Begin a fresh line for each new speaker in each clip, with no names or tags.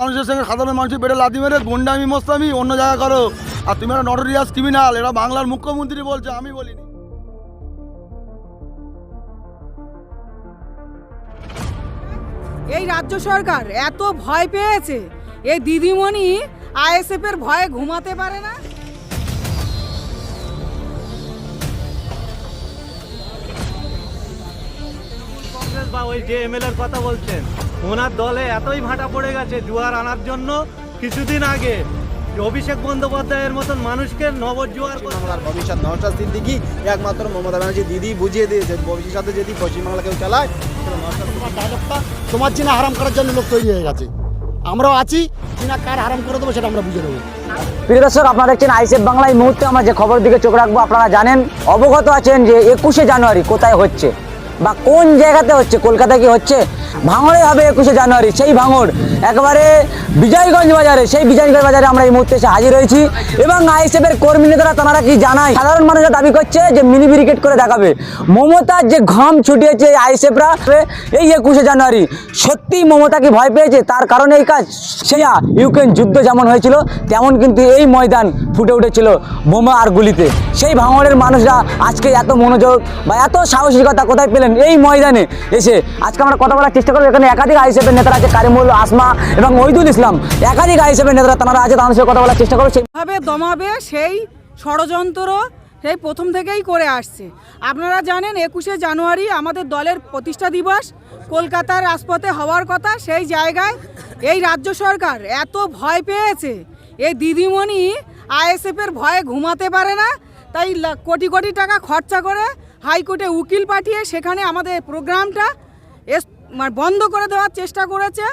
মানুষের সঙ্গে সাধারণ মানুষের বেড়ে লাথি মেরে গুন্ডামি মোস্তামি অন্য জায়গা করো। আর তুমি একটা নটোরিয়াস ক্রিমিনাল এরা বাংলার মুখ্যমন্ত্রী বলছে আমি বলিনি।
এই রাজ্য সরকার এত ভয় পেয়েছে এই দিদিমণি আইএসএফ এর ভয়ে ঘুমাতে পারে না?
কংগ্রেস বা ওই যে এমএলএর কথা বলছেন। ওনার দলে এতই ভাটা পড়ে গেছে জুয়ার আনার জন্য কিছুদিন আগে। অভিষেক বন্দ্যোপাধ্যায়ের মতন মানুষকে নবজুয়ার
বাংলার ভবিষ্যৎ নওশাদ সিদ্দিকি একমাত্র মমতা ব্যানার্জি দিদি বুঝিয়ে দিয়েছে। ভবিষ্যতে যদি পশ্চিমবাংলা কেউ চালায়
তোমার চীনা হারাম করার জন্য লোক তৈরি হয়ে গেছে। আমরাও আছি চীনা কার হারাম করে দেবো সেটা আমরা বুঝে নেব।
প্রিয় দর্শক আপনারা দেখছেন আইসেফ বাংলা। এই মুহূর্তে আমরা যে খবর দিকে চোখ রাখব আপনারা জানেন অবগত আছেন যে একুশে জানুয়ারি কোথায় হচ্ছে। বা কোন জায়গাতে হচ্ছে কলকাতায় কি হচ্ছে? ভাঙড়ে হবে একুশে জানুয়ারি, সেই ভাঙড়। একবারে বিজয়গঞ্জ বাজারে, সেই বিজয়গঞ্জ বাজারে আমরা এই মুহূর্তে এসে হাজির হয়েছি। এবং আইএসএফ এর কর্মী নেতারা, তারা কি জানায়? সাধারণ মানুষরা দাবি করছে যে মিনি ব্রিগেড করে দেখাবে। মমতার যে ঘাম ছুটিয়েছে আইএসএফরা, এই একুশে জানুয়ারি সত্যি মমতা কি ভয় পেয়েছে? তার কারণে এই কাজ সেয়া ইউক্রেন যুদ্ধ যেমন হয়েছিল, তেমন কিন্তু এই ময়দান ফুটে উঠেছিল বোমা আর গুলিতে। সেই ভাঙড়ের মানুষরা আজকে এত মনোযোগ বা এত সাহসিকতা কোথায় পেলেন? এই ময়দানে এসে আজকে আমরা কথা বলার চেষ্টা করব। এখানে একাধিক আইসেফের নেতারা আছে, কারিমুল, আসমা এবং ওইদুল ইসলাম। একাধিক আইসেফের নেতারা তারা আছে, তাদের সাথে কথা বলার চেষ্টা করব। সেই
ভাবে দমাবে সেই ষড়যন্ত্র সেই প্রথম থেকেই করে আসছে। আপনারা জানেন, একুশে জানুয়ারি আমাদের দলের প্রতিষ্ঠা দিবস। কলকাতার রাজপথে হওয়ার কথা, সেই জায়গায় এই রাজ্য সরকার এত ভয় পেয়েছে। এই দিদিমণি আইএসএফের ভয়ে ঘুমাতে পারে না, তাই কোটি কোটি টাকা খরচা করে হাইকোর্টে উকিল পাঠিয়ে সেখানে আমাদের প্রোগ্রামটা মানে বন্ধ করে দেওয়ার চেষ্টা করেছে।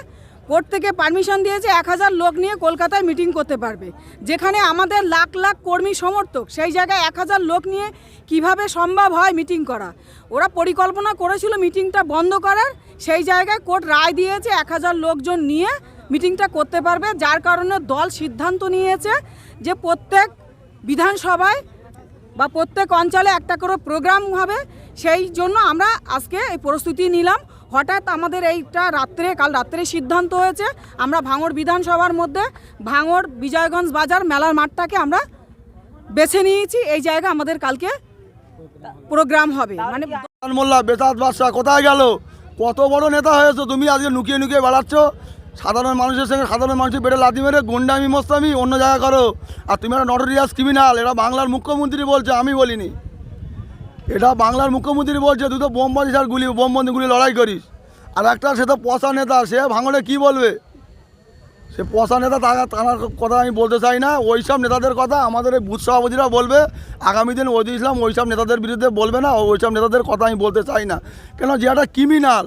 কোর্ট থেকে পারমিশন দিয়েছে, এক হাজার লোক নিয়ে কলকাতায় মিটিং করতে পারবে। যেখানে আমাদের লাখ লাখ কর্মী সমর্থক, সেই জায়গায় এক হাজার লোক নিয়ে কীভাবে সম্ভব হয় মিটিং করা? ওরা পরিকল্পনা করেছিল মিটিংটা বন্ধ করার, সেই জায়গায় কোর্ট রায় দিয়েছে এক হাজার লোকজন নিয়ে মিটিংটা করতে পারবে। যার কারণে দল সিদ্ধান্ত নিয়েছে যে প্রত্যেক বিধানসভায় বা প্রত্যেক অঞ্চলে একটা করে প্রোগ্রাম হবে, সেই জন্য আমরা আজকে এই প্রস্তুতি নিলাম। হঠাৎ আমাদের এইটা রাত্রে, কাল রাত্রে সিদ্ধান্ত হয়েছে, আমরা ভাঙড় বিধানসভার মধ্যে, ভাঙড় বিজয়গঞ্জ বাজার মেলার মাঠটাকে আমরা বেছে নিয়েছি, এই জায়গা আমাদের কালকে প্রোগ্রাম হবে। মানে
মোল্লা বাদশাহ কোথায় গেল? কত বড় নেতা হয়েছো তুমি আজকে লুকিয়ে লুকিয়ে বেড়াচ্ছ? সাধারণ মানুষের সঙ্গে সাধারণ মানুষের বেড়ে লাথি মেরে, গুন্ডামি, মোস্তামি, অন্য জায়গা করো। আর তুমি একটা নটোরিয়াস ক্রিমিনাল এটা বাংলার মুখ্যমন্ত্রী বলছে, আমি বলিনি। এটা বাংলার মুখ্যমন্ত্রী বলছে, তুই তো বোম গুলি, বোম বন্দি গুলি লড়াই করিস। আর একটা সে তো পশা নেতা, সে ভাঙড়ে কি বলবে? সে পশা নেতা তার তার কথা আমি বলতে চাই না ওই সব নেতাদের কথা আমাদের এই বুথ সভাপতিরা বলবে। আগামী দিন ওই ইসলাম ওই সব নেতাদের বিরুদ্ধে বলবে না ওই সব নেতাদের কথা আমি বলতে চাই না। কেন যে একটা ক্রিমিনাল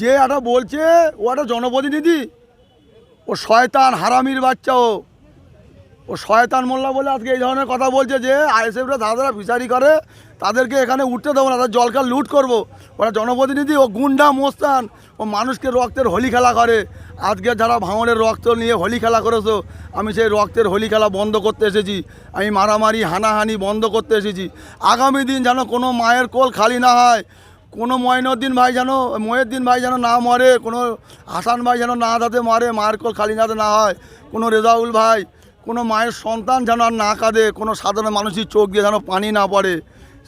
যে একটা বলছে, ও একটা জনপ্রতিনিধি। ও শয়তান, হারামির বাচ্চা ও। ও শয়তান মোল্লা বলে আজকে এই ধরনের কথা বলছে যে, আইএসএফরা যারা যারা ফিচারি করে, তাদেরকে এখানে উঠতে দেবো না, তাদের জলকার লুট করব। ওরা জনপ্রতিনিধি, ও গুন্ডা, মোস্তান, ও মানুষকে রক্তের হোলি খেলা করে। আজকে যারা ভাঙনের রক্ত নিয়ে হোলি খেলা করেছ, আমি সেই রক্তের হোলি খেলা বন্ধ করতে এসেছি। আমি মারামারি, হানাহানি বন্ধ করতে এসেছি। আগামী দিন যেন কোনো মায়ের কোল খালি না হয় কোনো ময়নুদ্দিন ভাই যেন মহিউদ্দিন ভাই যেন না মরে, কোনো হাসান ভাই যেন না যাতে মরে, মায়ের কোল খালি যাতে না হয়, কোনো রেজাউল ভাই, কোনো মায়ের সন্তান যেন আর না কাঁদে, কোনো সাধারণ মানুষের চোখ দিয়ে যেন পানি না পড়ে,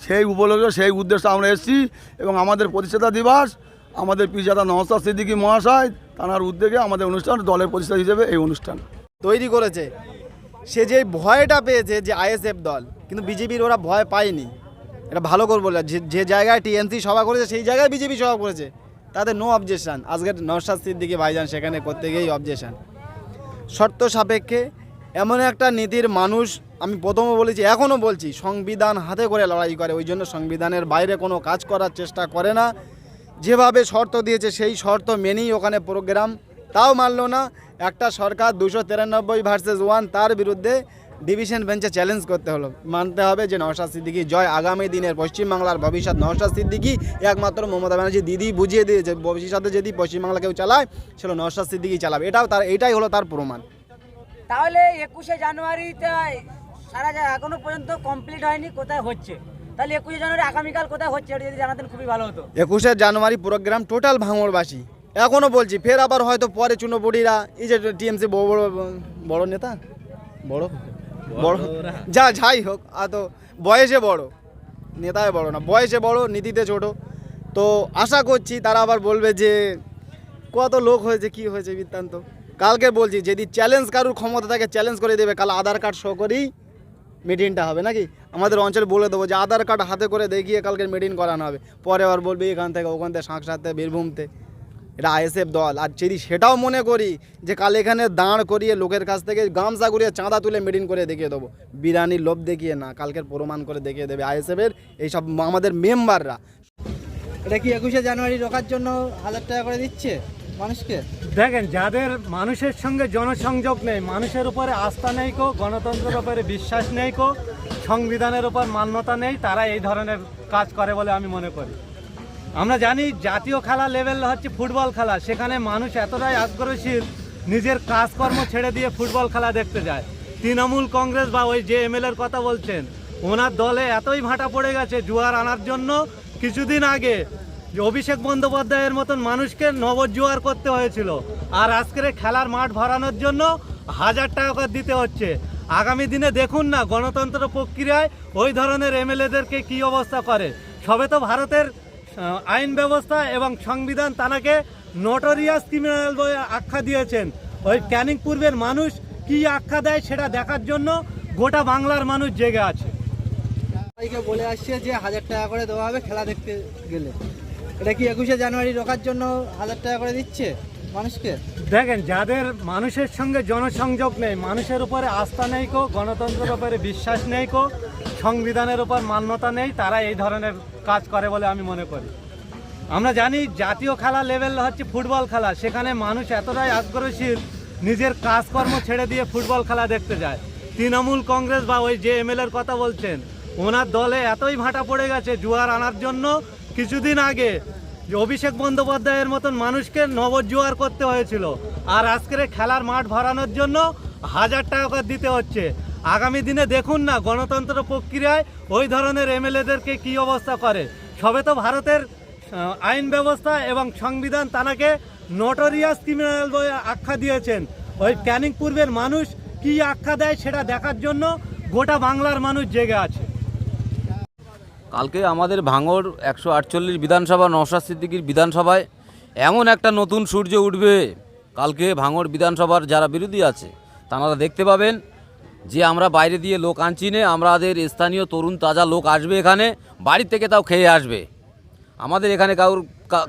সেই উপলক্ষে, সেই উদ্দেশ্যে আমরা এসেছি এবং আমাদের প্রতিষ্ঠাতা দিবস, আমাদের পিজাদা নহস্তা সিদ্দিকী মহাশয়, তার উদ্যোগে আমাদের অনুষ্ঠান দলের প্রতিষ্ঠা হিসেবে এই অনুষ্ঠান।
তৈরি করেছে। সে যে ভয়টা পেয়েছে যে আইএসএফ দল, কিন্তু বিজেপির ওরা ভয় পায়নি। এটা ভালো করে বলে, যে জায়গায় টিএমসি সভা করেছে, সেই জায়গায় বিজেপি সভা করেছে। তাদের নো অবজেকশন আজকের নরসাদ সিদ্দিকি ভাইজান সেখানে করতে গিয়েই অবজেকশন শর্ত সাপেক্ষে এমন একটা নীতির মানুষ, আমি প্রথমে বলেছি, এখনও বলছি, সংবিধান হাতে করে লড়াই করে, ওই জন্য সংবিধানের বাইরে কোনো কাজ করার চেষ্টা করে না। যেভাবে শর্ত দিয়েছে, সেই শর্ত মেনেই ওখানে প্রোগ্রাম তাও মানলো না। একটা সরকার দুশো তিরানব্বই ভার্সেস ওয়ান তার বিরুদ্ধে ডিভিশন বেঞ্চে চ্যালেঞ্জ করতে হলো। মানতে হবে যে নওশাদ সিদ্দিকি জয় আগামী দিনের পশ্চিমবাংলার ভবিষ্যৎ নওশাদ সিদ্দিকি একমাত্র মমতা ব্যানার্জি দিদি বুঝিয়ে দিয়েছে ভবিষ্যতে যদি পশ্চিমবাংলা কেউ চালায় সেটা নওশাদ সিদ্দিকি চালাবে। এটাও তার এটাই হলো তার প্রমাণ।
তাহলে একুশে জানুয়ারিতে সারা এখনও পর্যন্ত কমপ্লিট হয়নি কোথায় হচ্ছে? তাহলে একুশে জানুয়ারি আগামীকাল কোথায় হচ্ছে এটা যদি জানাতেন খুবই ভালো হতো।
একুশে জানুয়ারি প্রোগ্রাম টোটাল ভাঙড়বাসী। এখনও বলছি ফের আবার হয়তো পরে চুনোপুটিরা এই যে টিএমসি বড় বড় বড় নেতা? বড়? বড় যা যাই হোক আর তো বয়সে বড়। নেতায় বড় না বয়সে বড় নীতিতে ছোট। তো আশা করছি তারা আবার বলবে যে কত লোক হয়েছে কি হয়েছে বৃত্তান্ত। কালকে বলছি যদি চ্যালেঞ্জ কারুর ক্ষমতা থাকে চ্যালেঞ্জ করে দেবে। কাল আধার কার্ড শো করেই মিটিংটা হবে নাকি? আমাদের অঞ্চলে বলে দেবো যে আধার কার্ড হাতে করে দেখিয়ে কালকে মিটিং করানো হবে। পরে আবার বলবে এখান থেকে ওখান থেকে সাঁকসাতে বীরভূমতে। এটা আইএসএফ দল। আর যদি সেটাও মনে করি যে কাল এখানে দাঁড় করিয়ে লোকের কাছ থেকে গামছা করিয়ে চাঁদা তুলে মিটিং করে দেখিয়ে দেবো। বিরানির লোভ দেখিয়ে না কালকের প্রমাণ করে দেখিয়ে দেবে আইএসএফের এইসব আমাদের মেম্বাররা।
এটা কি একুশে জানুয়ারি রোকার জন্য হাজার টাকা করে দিচ্ছে মানুষকে?
দেখেন যাদের মানুষের সঙ্গে জনসংযোগ নেই মানুষের উপরে আস্থা নেই কো গণতন্ত্রের উপরে বিশ্বাস নেই কো সংবিধানের উপর মান্যতা নেই তারা এই ধরনের কাজ করে বলে আমি মনে করি। আমরা জানি জাতীয় খেলা লেভেল হচ্ছে ফুটবল খেলা। সেখানে মানুষ এতটাই আগ্রহশীল, নিজের কাজকর্ম ছেড়ে দিয়ে ফুটবল খেলা দেখতে যায়। তৃণমূল কংগ্রেস বা ওই যে এমএলএর কথা বলছেন, ওনার দলে এতই ভাটা পড়ে গেছে জুয়ার আনার জন্য। কিছুদিন আগে অভিষেক বন্দ্যোপাধ্যায়ের মতন মানুষকে নবজোয়ার করতে হয়েছিল। আর আজকের খেলার মাঠ ভরানোর জন্য হাজার টাকা দিতে হচ্ছে। আগামী দিনে দেখুন না গণতন্ত্র প্রক্রিয়ায় ওই ধরনের এমএলএদেরকে কি অবস্থা করে। সবে তো ভারতের আইন ব্যবস্থা এবং সংবিধান তানাকে নোটোরিয়াস ক্রিমিনাল বলে আখ্যা দিয়েছেন। ওই ক্যানিং পূর্বের মানুষ কি আখ্যা দেয় সেটা দেখার জন্য গোটা বাংলার মানুষ জেগে আছে।
বলে আসছে যে হাজার টাকা করে দেওয়া হবে খেলা দেখতে গেলে। এটা কি একুশে জানুয়ারি রোকার জন্য হাজার টাকা করে দিচ্ছে? মানুষকে?
দেখেন, যাদের মানুষের সঙ্গে জনসংযোগ নেই, মানুষের উপরে আস্থা নেই কো, গণতন্ত্রের উপরে বিশ্বাস নেই কো, সংবিধানের উপর মান্যতা নেই, তারা এই ধরনের কাজ করে বলে আমি মনে করি। আমরা জানি জাতীয় খেলা লেভেল হচ্ছে ফুটবল খেলা, সেখানে মানুষ এতটাই আগ্রহশীল, নিজের কাজকর্ম ছেড়ে দিয়ে ফুটবল খেলা দেখতে যায়। তৃণমূল কংগ্রেস বা ওই যে এমএলএর কথা বলছেন, ওনার দলে এতই ভাটা পড়ে গেছে জুয়ার আনার জন্য, কিছুদিন আগে যে অভিষেক বন্দ্যোপাধ্যায়ের মতন মানুষকে নবজোয়ার করতে হয়েছিল। আর আজকের খেলার মাঠ ভরানোর জন্য হাজার টাকা দিতে হচ্ছে। আগামী দিনে দেখুন না গণতন্ত্র প্রক্রিয়ায় ওই ধরনের এমএলএদেরকে কি অবস্থা করে। সবে তো ভারতের আইন ব্যবস্থা এবং সংবিধান তানাকে নোটোরিয়াস ক্রিমিনাল বলে আখ্যা দিয়েছেন। ওই ক্যানিং পূর্বের মানুষ কি আখ্যা দেয় সেটা দেখার জন্য গোটা বাংলার মানুষ জেগে আছে।
কালকে আমাদের ভাঙর একশো আটচল্লিশ বিধানসভা, নওশাদ সিদ্দিকির বিধানসভায় এমন একটা নতুন সূর্য উঠবে। কালকে ভাঙর বিধানসভার যারা বিরোধী আছে, তারা দেখতে পাবেন যে আমরা বাইরে দিয়ে লোক আনছি নে, আমাদের স্থানীয় তরুণ তাজা লোক আসবে এখানে বাড়ি থেকে তাও খেয়ে আসবে। আমাদের এখানে কাউর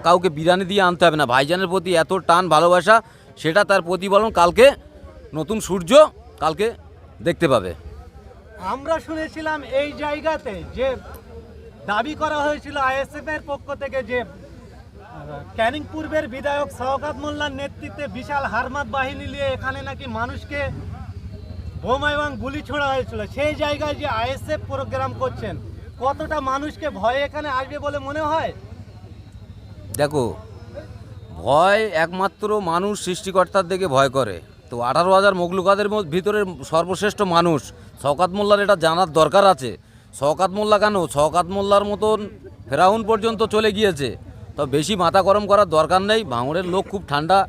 কাউকে বিরিয়ানি দিয়ে আনতে হবে না। ভাইজানের প্রতি এত টান ভালোবাসা, সেটা তার প্রতিফলন কালকে নতুন সূর্য কালকে দেখতে পাবে।
আমরা শুনেছিলাম এই জায়গাতে যে দাবি করা হয়েছিল আইএসএফ এর পক্ষ থেকে যে ক্যানিং পূর্বের বিধায়ক শওকাত মোল্লার নেতৃত্বে বিশাল হারমাত বাহিনী নিয়ে এখানে নাকি মানুষকে বোমা এবং গুলি ছোড়া হয়েছিল। সেই জায়গায় যে আইএসএফ প্রোগ্রাম করছেন, কতটা মানুষকে ভয়ে এখানে আসবে বলে মনে হয়?
দেখো, ভয় একমাত্র মানুষ সৃষ্টিকর্তার দিকে ভয় করে। তো আঠারো হাজার মগলুকাদের ভিতরে সর্বশ্রেষ্ঠ মানুষ, শওকাত মোল্লার এটা জানার দরকার আছে। শওকাত মোল্লা কেন? শওকাত মোল্লার মতন ফেরাউন পর্যন্ত চলে গিয়েছে। তো বেশি মাথা গরম করার দরকার নেই। ভাঙড়ের লোক খুব ঠান্ডা,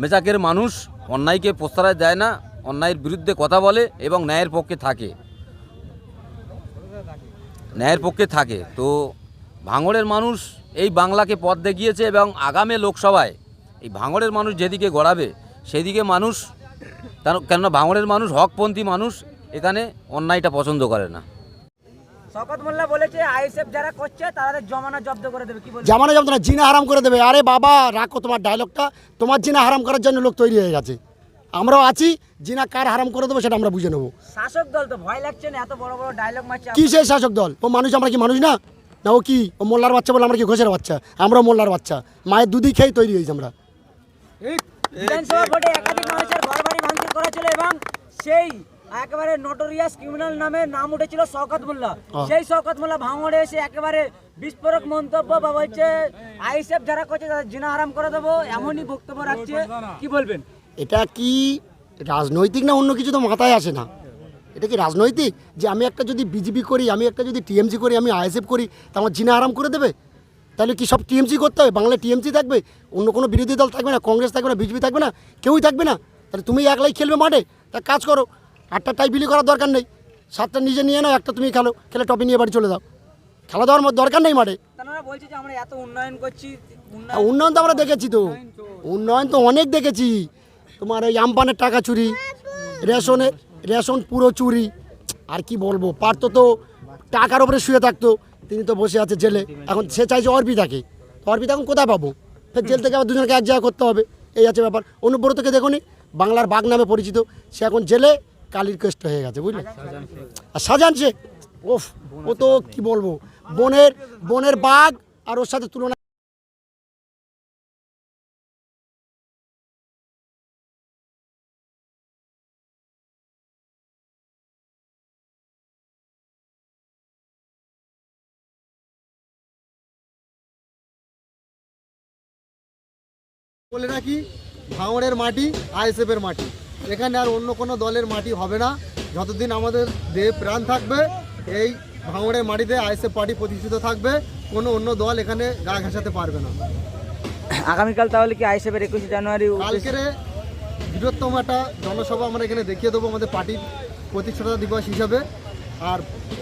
মেজাকের মানুষ, অন্যায়কে প্রস্তারায় দেয় না, অন্যায়ের বিরুদ্ধে কথা বলে এবং ন্যায়ের পক্ষে থাকে। ন্যায়ের পক্ষে থাকে। তো ভাঙড়ের মানুষ এই বাংলাকে পথ দেখিয়েছে এবং আগামী লোকসভায় এই ভাঙড়ের মানুষ যেদিকে গড়াবে, সেদিকে মানুষ কেননা ভাঙড়ের মানুষ হকপন্থী মানুষ, এখানে অন্যায়টা পছন্দ করে না।
শকত মোল্লা বলেছে আইএসএফ যারা করছে তাদের জমানা জব্দ করে দেবে। কি বলবে?
জামানা জমতো না জিনা হারাম করে দেবে। আরে বাবা রাখো তোমার ডায়লগটা তোমার জিনা হারাম করার জন্য লোক তৈরি হয়ে গেছে। আমরাও আছি জিনা কার হারাম করে দেবো সেটা আমরা বুঝে নেব।
শাসক দল তো ভয় লাগছে না এত বড় বড় ডায়লগ মারছে
কি সেই শাসক দল? ও মানুষ আমরা কি মানুষ না? না ও কি? ও মোল্লার বাচ্চা বলে আমরা কি ঘোষের বাচ্চা? আমরাও মোল্লার বাচ্চা। মায়ের দুধই খেয়ে তৈরি হয়েছি আমরা।
বিধানসভা ভোটে একাধিক মানুষের ঘর বাড়ি ভাঙচুর করা ছিল এবং সেই একেবারে নোটোরিয়াস ক্রিমিনাল নামে নাম উঠেছিল শওকত মোল্লা। সেই শওকত মোল্লা ভাঙড়ে এসে একেবারে বিস্ফোরক মন্তব্য বা বলছে আইএসএফ যারা করছে তাদের জিনা হারাম করে দেবো এমনই বক্তব্য রাখছে। কি বলবেন?
এটা কি রাজনৈতিক না অন্য কিছু তো মাথায় আসে না? এটা কি রাজনৈতিক? যে আমি একটা যদি বিজেপি করি আমি একটা যদি টিএমসি করি আমি আইএসএফ করি তা আমার জিনা আরাম করে দেবে? তাহলে কি সব টিএমসি করতে হবে? বাংলায় টিএমসি থাকবে? অন্য কোনো বিরোধী দল থাকবে না? কংগ্রেস থাকবে না? বিজেপি থাকবে না? কেউই থাকবে না? তাহলে তুমি একলাই খেলবে মাঠে? তা কাজ করো। আটটা টাই বিলি করার দরকার নেই। সাতটা নিজে নিয়ে নাও একটা তুমি খেলো খেলে টপি নিয়ে বাড়ি চলে যাও। খেলা দেওয়ার মতো দরকার নেই মাঠে।
তারা যে আমরা এত উন্নয়ন করছি
উন্নয়ন তো আমরা দেখেছি তো। উন্নয়ন তো অনেক দেখেছি। তোমার ওই আমপানের টাকা চুরি রেশনের রেশন পুরো চুরি। আর কি বলব পারতো তো টাকার ওপরে শুয়ে থাকতো। তিনি তো বসে আছে জেলে। এখন সে চাইছে অর্পিতাকে। অর্পিতা এখন কোথায় পাবো? ফের জেল থেকে আবার দুজনকে এক জায়গা করতে হবে। এই আছে ব্যাপার। অনুব্রতকে দেখুনি বাংলার বাঘ নামে পরিচিত। সে এখন জেলে কালির কেষ্ট হয়ে গেছে, বুঝলে? আর শাহজাহান শেখ ওফ ও তো কি বলব? বনের বনের বাঘ আর ওর সাথে তুলনা
বলে নাকি ভাঙড়ের মাটি, আইএসএফের মাটি। এখানে আর অন্য কোনো দলের মাটি হবে না। যতদিন আমাদের দেহ প্রাণ থাকবে এই ভাঙড়ের মাটিতে আইএসএফ পার্টি প্রতিষ্ঠিত থাকবে কোনো অন্য দল এখানে গা ঘাসাতে পারবে না।
আগামীকাল তাহলে কি আইসেফের একুশে জানুয়ারি
কালকের বৃহত্তম একটা জনসভা আমরা এখানে দেখিয়ে দেবো আমাদের পার্টির প্রতিষ্ঠাতা দিবস হিসাবে। আর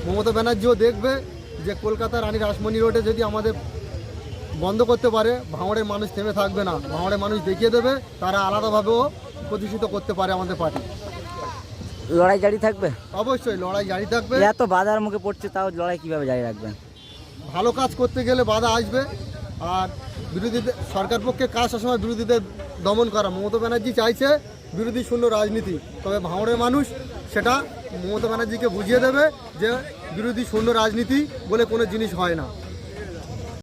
মমতা ব্যানার্জিও দেখবে যে কলকাতা রানী রাসমণি রোডে যদি আমাদের বন্ধ করতে পারে ভাঙড়ের মানুষ থেমে থাকবে না। ভাঙড়ের মানুষ দেখিয়ে দেবে তারা আলাদাভাবেও প্রতিষ্ঠিত করতে পারে আমাদের পার্টি।
লড়াই জারি থাকবে?
অবশ্যই লড়াই জারি থাকবে।
এত বাধার মুখে পড়ছে তাও লড়াই কীভাবে জারি রাখবেন
ভালো কাজ করতে গেলে বাধা আসবে। আর বিরোধীদের সরকার পক্ষে কাজ সবসময় বিরোধীদের দমন করা। মমতা ব্যানার্জি চাইছে বিরোধী শূন্য রাজনীতি। তবে ভাঙড়ের মানুষ সেটা মমতা ব্যানার্জিকে বুঝিয়ে দেবে যে বিরোধী শূন্য রাজনীতি বলে কোনো জিনিস হয় না।